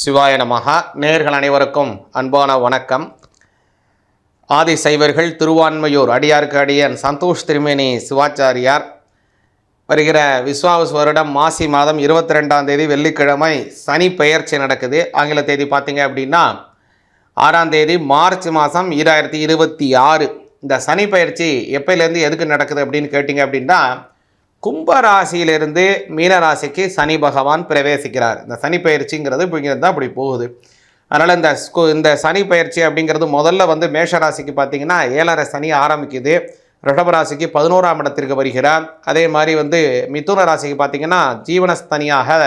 சிவாய நமகா நேர்கள் அனைவருக்கும் அன்பான வணக்கம். ஆதி சைவர்கள் திருவான்மையூர் அடியாருக்கு அடியன் சந்தோஷ் திருமேனி சிவாச்சாரியார். வருகிற விஸ்வாவஸ் வருடம் மாசி மாதம் இருபத்தி ரெண்டாம் தேதி வெள்ளிக்கிழமை சனி பெயர்ச்சி நடக்குது. ஆங்கில தேதி பார்த்தீங்க அப்படின்னா ஆறாம் தேதி மார்ச் மாதம் ஈராயிரத்தி இருபத்தி ஆறு. இந்த சனி பயிற்சி எப்பயிலேருந்து எதுக்கு நடக்குது அப்படின்னு கேட்டிங்க அப்படின்னா கும்பராசியிலிருந்து மீனராசிக்கு சனி பகவான் பிரவேசிக்கிறார். இந்த சனி பயிற்சிங்கிறது இப்படிங்கிறது தான் அப்படி போகுது. அதனால் இந்த இந்த சனி பயிற்சி அப்படிங்கிறது முதல்ல வந்து மேஷ ராசிக்கு பார்த்தீங்கன்னா ஏழரை சனி ஆரம்பிக்குது. ரிஷப ராசிக்கு பதினோராம் இடத்திற்கு வருகிறார். அதே மாதிரி வந்து மிதுன ராசிக்கு பார்த்திங்கன்னா ஜீவனஸ்தனியாக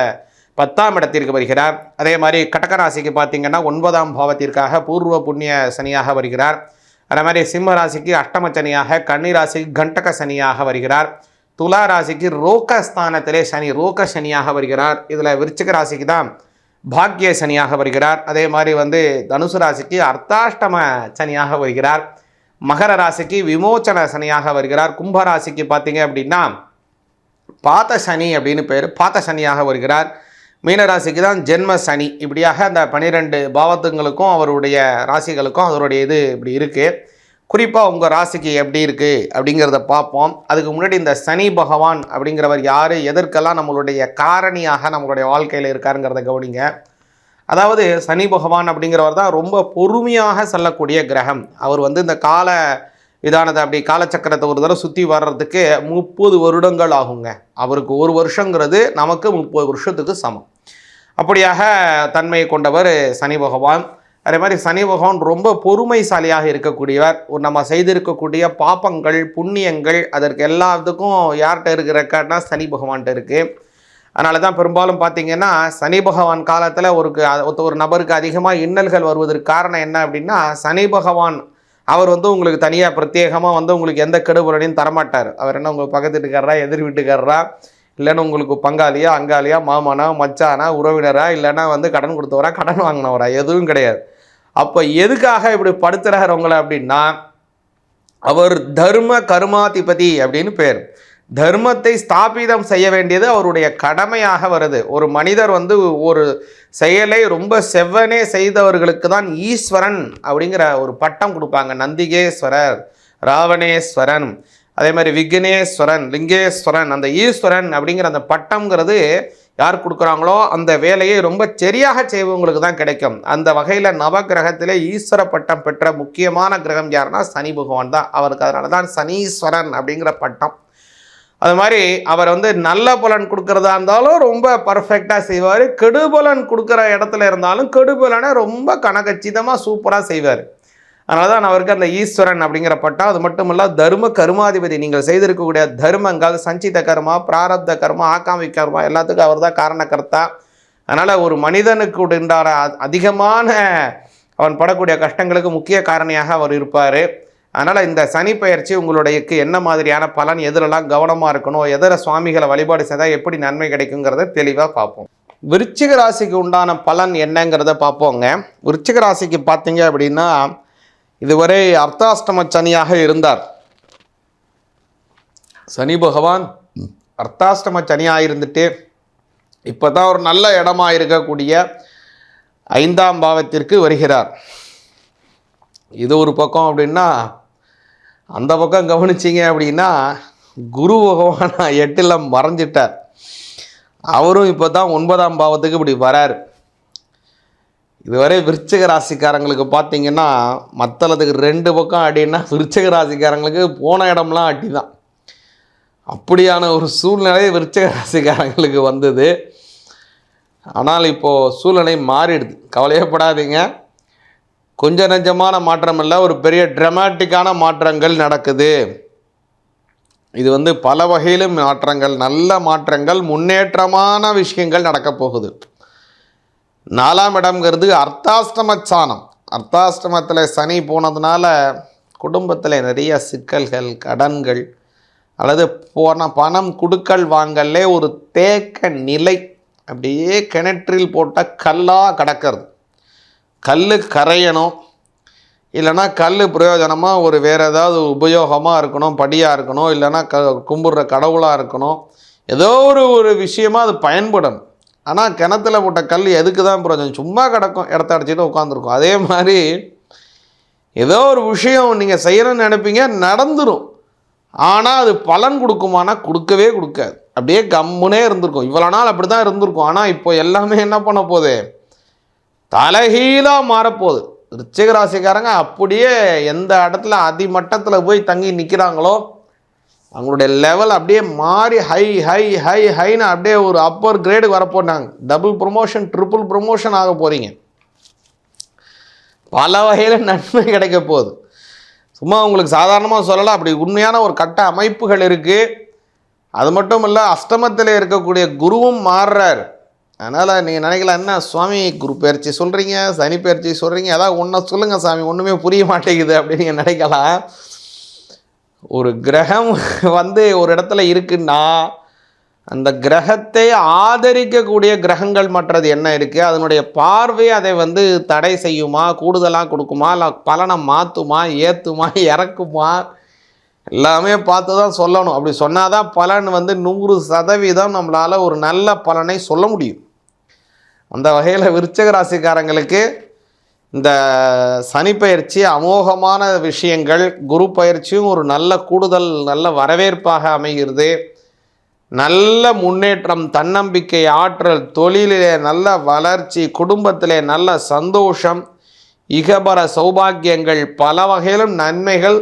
பத்தாம் இடத்திற்கு வருகிறார். அதே மாதிரி கடக ராசிக்கு பார்த்திங்கன்னா ஒன்பதாம் பாவத்திற்காக பூர்வ புண்ணிய சனியாக வருகிறார். அதே மாதிரி சிம்ம ராசிக்கு அஷ்டம சனியாக கன்னி ராசிக்கு கண்டக சனியாக வருகிறார். துலா ராசிக்கு ரோக ஸ்தானத்திலே சனி ரோக சனியாக வருகிறார். இதில் விருச்சிக ராசிக்கு தான் பாக்கிய சனியாக வருகிறார். அதே மாதிரி வந்து தனுசு ராசிக்கு அர்த்தாஷ்டம சனியாக வருகிறார். மகர ராசிக்கு விமோச்சன சனியாக வருகிறார். கும்ப ராசிக்கு பார்த்தீங்க அப்படின்னா பாத்த சனி அப்படின்னு பேர். பாத்த சனியாக வருகிறார். மீனராசிக்கு தான் ஜென்ம சனி. இப்படியாக அந்த பனிரெண்டு பாவத்துங்களுக்கும் அவருடைய ராசிகளுக்கும் அவருடைய இது இப்படி இருக்குது குறிப்பாக உங்கள் ராசிக்கு எப்படி இருக்குது அப்படிங்கிறத பார்ப்போம். அதுக்கு முன்னாடி இந்த சனி பகவான் அப்படிங்கிறவர் யார்? எதற்கெல்லாம் நம்மளுடைய காரணியாக நம்மளுடைய வாழ்க்கையில் இருக்காருங்கிறத கவனிங்க. அதாவது சனி பகவான் அப்படிங்கிறவர் தான் ரொம்ப பொறுமையாக செல்லக்கூடிய கிரகம். அவர் வந்து இந்த கால விதானத்தை அப்படி காலச்சக்கரத்தை ஒரு தடவை சுற்றி வர்றதுக்கு முப்பது வருடங்கள் ஆகுங்க. அவருக்கு ஒரு வருஷங்கிறது நமக்கு முப்பது வருஷத்துக்கு சமம். அப்படியாக தன்மையை கொண்டவர் சனி பகவான். அதே மாதிரி சனி பகவான் ரொம்ப பொறுமைசாலியாக இருக்கக்கூடியவர். ஒரு நம்ம செய்திருக்கக்கூடிய பாப்பங்கள் புண்ணியங்கள் அதற்கு எல்லாத்துக்கும் யார்கிட்ட இருக்கிற ரெக்கார்ட்னா சனி பகவான்கிட்ட இருக்குது அதனால தான் பெரும்பாலும் பார்த்தீங்கன்னா சனி பகவான் காலத்தில் ஒரு ஒரு நபருக்கு அதிகமாக இன்னல்கள் வருவதற்கு காரணம் என்ன அப்படின்னா சனி பகவான் அவர் வந்து உங்களுக்கு தனியாக பிரத்யேகமாக வந்து உங்களுக்கு எந்த கெடுபலனையும் தரமாட்டார். அவர் என்ன உங்களுக்கு பக்கத்து வீட்டுக்காரரா எதிர் வீட்டுக்காரரா இல்லைன்னா உங்களுக்கு பங்காளியா அங்காளியா மாமனா மச்சானா உறவினரா இல்லைன்னா வந்து கடன் கொடுத்தவரா கடன் வாங்கினவரா எதுவும் கிடையாது. அப்போ எதுக்காக இப்படி படுத்துறாரு உங்களை அப்படின்னா அவர் தர்ம கர்மாதிபதி அப்படின்னு பேர். தர்மத்தை ஸ்தாபிதம் செய்ய வேண்டியது அவருடைய கடமையாக வருது. ஒரு மனிதர் வந்து ஒரு செயலை ரொம்ப செவ்வனே செய்தவர்களுக்கு தான் ஈஸ்வரன் அப்படிங்கிற ஒரு பட்டம் கொடுப்பாங்க. நந்திகேஸ்வரர் ராவணேஸ்வரன் அதே மாதிரி விக்னேஸ்வரன் லிங்கேஸ்வரன் அந்த ஈஸ்வரன் அப்படிங்கிற அந்த பட்டம்ங்கிறது யார் கொடுக்குறாங்களோ அந்த வேலையை ரொம்ப சரியாக செய்வங்களுக்கு தான் கிடைக்கும். அந்த வகையில் நவகிரகத்திலே ஈஸ்வர பட்டம் பெற்ற முக்கியமான கிரகம் யாருன்னா சனி பகவான் தான். அவருக்கு அதனால தான் சனீஸ்வரன் அப்படிங்கிற பட்டம். அது மாதிரி அவர் வந்து நல்ல பலன் கொடுக்குறதா இருந்தாலும் ரொம்ப பர்ஃபெக்டாக செய்வார். கெடுபலன் கொடுக்குற இடத்துல இருந்தாலும் கெடுபலனை ரொம்ப கனகச்சிதமாக சூப்பராக செய்வார். அதனால தான் அவருக்கு அந்த ஈஸ்வரன் அப்படிங்கிற பட்டம் அது மட்டும் இல்ல தர்ம கர்மாதிபதி நீங்கள் செய்திருக்கக்கூடிய தர்மங்கள் சஞ்சித கர்மா பிராரப்த கர்மா ஆக்காமி கர்மா எல்லாத்துக்கும் அவர் தான் காரணக்கர்த்தா. அதனால் ஒரு மனிதனுக்கு உண்டான அதிகமான அவன் படக்கூடிய கஷ்டங்களுக்கு முக்கிய காரணியாக அவர் இருப்பார். அதனால் இந்த சனி பயிற்சி உங்களுடையக்கு என்ன மாதிரியான பலன் எதிரெல்லாம் கவனமாக இருக்கணும் எதிர சுவாமிகளை வழிபாடு செய்தால் எப்படி நன்மை கிடைக்குங்கிறத தெளிவாக பார்ப்போம். விருச்சிக ராசிக்கு உண்டான பலன் என்னங்கிறத பார்ப்போங்க. விருச்சிக ராசிக்கு பார்த்தீங்க அப்படின்னா இதுவரை அர்த்தாஷ்டம சனியாக இருந்தார். சனி பகவான் அர்த்தாஷ்டம சனியாக இருந்துட்டு இப்போ தான் ஒரு நல்ல இடமா இருக்கக்கூடிய ஐந்தாம் பாவத்திற்கு வருகிறார். இது ஒரு பக்கம் அப்படின்னா அந்த பக்கம் கவனிச்சிங்க அப்படின்னா குரு பகவான் எட்டில் மறைஞ்சிட்டார். அவரும் இப்போ தான் ஒன்பதாம் பாவத்துக்கு இப்படி வராரு. இதுவரை விருச்சிக ராசிக்காரங்களுக்கு பார்த்தீங்கன்னா மத்தளத்துக்கு ரெண்டு பக்கம் அடின்னா விருச்சிக ராசிக்காரங்களுக்கு போன இடம்லாம் அடி தான் அப்படியான ஒரு சூழ்நிலை விருச்சிக ராசிக்காரங்களுக்கு வந்தது. ஆனால் இப்போது சூழ்நிலை மாறிடுது. கவலையப்படாதீங்க. கொஞ்சம் நெஞ்சமான மாற்றம் இல்லை ஒரு பெரிய ட்ரமாட்டிக்கான மாற்றங்கள் நடக்குது. இது வந்து பல வகையிலும் மாற்றங்கள் நல்ல மாற்றங்கள் முன்னேற்றமான விஷயங்கள் நடக்கப் போகுது. நாலாம் இடம்ங்கிறது அர்த்தாஷ்டம சாணம் அர்த்தாஷ்டமத்தில் சனி போனதுனால குடும்பத்தில் நிறைய சிக்கல்கள் கடன்கள் அல்லது போன பணம் குடுக்கல் வாங்கல்ல ஒரு தேக்க நிலை அப்படியே கிணற்றில் போட்ட கல்லாக கிடக்கிறது. கல் கரையணும். இல்லைன்னா கல் பிரயோஜனமாக ஒரு வேறு ஏதாவது உபயோகமாக இருக்கணும் படியாக இருக்கணும் இல்லைன்னா க கும்பிட்ற கடவுளாக இருக்கணும். ஏதோ ஒரு ஒரு விஷயமாக அது பயன்படணும் ஆனால் கிணத்துல போட்ட கல் எதுக்கு தான் பிரயோஜனம் சும்மா கிடக்கும் இடத்த அடைச்சிட்டு உட்காந்துருக்கும் அதே மாதிரி ஏதோ ஒரு விஷயம் நீங்கள் செய்யணும்னு நினைப்பீங்க நடந்துடும் ஆனால் அது பலன் கொடுக்குமானா கொடுக்கவே கொடுக்காது. அப்படியே கம்முனே இருந்திருக்கும். இவ்வளோ நாள் அப்படி தான் இருந்திருக்கும். ஆனால் இப்போ எல்லாமே என்ன பண்ண போகுது? தலைகீழாக மாறப்போகுது. ரிச்சிக ராசிக்காரங்க அப்படியே எந்த இடத்துல அதிமட்டத்தில் போய் தங்கி நிற்கிறாங்களோ அவங்களுடைய லெவல் அப்படியே மாறி ஹை ஹை ஹை ஹைன்னு அப்படியே ஒரு அப்பர் கிரேடு வரப்போனாங்க டபுள் ப்ரொமோஷன் ட்ரிபிள் ப்ரொமோஷன் ஆக போகிறீங்க பல வகையில் நன்மை கிடைக்க போகுது. சும்மா உங்களுக்கு சாதாரணமாக சொல்லலாம். அப்படி உண்மையான ஒரு கட்ட அமைப்புகள் இருக்குது அது மட்டும் இல்லை அஷ்டமத்தில் இருக்கக்கூடிய குருவும் மாறுறார். அதனால் நீங்கள் நினைக்கலாம் என்ன சுவாமி குரு பயிற்சி சொல்கிறீங்க சனி பயிற்சி சொல்கிறீங்க ஏதாவது ஒன்றை சொல்லுங்கள் சாமி ஒன்றுமே புரிய மாட்டேங்குது அப்படின்னு நீங்கள் நினைக்கலாம். ஒரு கிரகம் வந்து ஒரு இடத்துல இருக்குன்னா அந்த கிரகத்தை ஆதரிக்கக்கூடிய கிரகங்கள் மற்றது என்ன இருக்குது அதனுடைய பார்வை அதை வந்து தடை செய்யுமா? கூடுதலாக கொடுக்குமா? இல்லை பலனை மாற்றுமா ஏற்றுமா இறக்குமா? எல்லாமே பார்த்து தான் சொல்லணும். அப்படி சொன்னால் தான் பலன் வந்து நூறு சதவீதம் நம்மளால் ஒரு நல்ல பலனை சொல்ல முடியும். அந்த வகையில் விருச்சக ராசிக்காரங்களுக்கு இந்த சனி பயிற்சி அமோகமான விஷயங்கள் குரு பயிற்சியும் ஒரு நல்ல கூடுதல் நல்ல வரவேற்பாக அமைகிறது. நல்ல முன்னேற்றம் தன்னம்பிக்கை ஆற்றல் தொழிலிலே நல்ல வளர்ச்சி குடும்பத்திலே நல்ல சந்தோஷம் இகபர சௌபாக்கியங்கள் பல வகையிலும் நன்மைகள்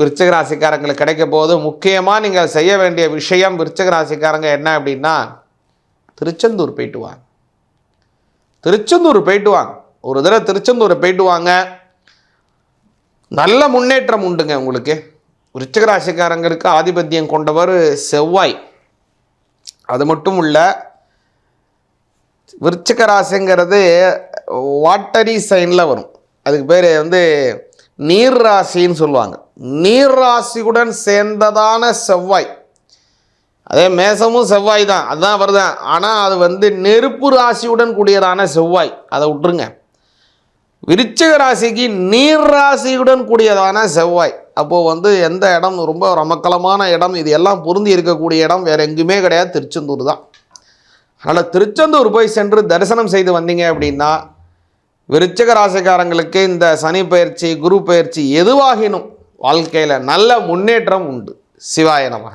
விருச்சகராசிக்காரங்களுக்கு கிடைக்க போது முக்கியமாக நீங்கள் செய்ய வேண்டிய விஷயம் விருச்சகராசிக்காரங்க என்ன அப்படின்னா திருச்செந்தூர் போயிட்டு வாங்க. திருச்செந்தூர் போயிட்டு வாங்க. ஒரு தடவை திருச்செந்தூரை போயிட்டு வாங்க. நல்ல முன்னேற்றம் உண்டுங்க உங்களுக்கு. விருச்சிக ராசிக்காரங்களுக்கு ஆதிபத்தியம் கொண்டவர் செவ்வாய். அது மட்டும் இல்லை விருச்சகராசிங்கிறது வாட்டரி சைனில் வரும். அதுக்கு பேர் வந்து நீர் ராசின்னு சொல்லுவாங்க. நீர் ராசியுடன் சேர்ந்ததான செவ்வாய். அதே மேசமும் செவ்வாய் தான். அதுதான் வருதான் ஆனால் அது வந்து நெருப்பு ராசியுடன் கூடியதான செவ்வாய். அதை விட்டுருங்க. விருச்சிக ராசிக்கு நீர் ராசியுடன் கூடியதான செவ்வாய். அப்போது வந்து எந்த இடம்? ரொம்ப ரமக்கலமான இடம். இது எல்லாம் பொருந்தி இருக்கக்கூடிய இடம். வேறு எங்கேயுமே கிடையாது. திருச்செந்தூர் தான். அதனால் திருச்செந்தூர் போய் சென்று தரிசனம் செய்து வந்தீங்க அப்படின்னா விருச்சிக ராசிக்காரங்களுக்கு இந்த சனி பயிற்சி குரு பயிற்சி எதுவாகினும் வாழ்க்கையில் நல்ல முன்னேற்றம் உண்டு. சிவாய நமக.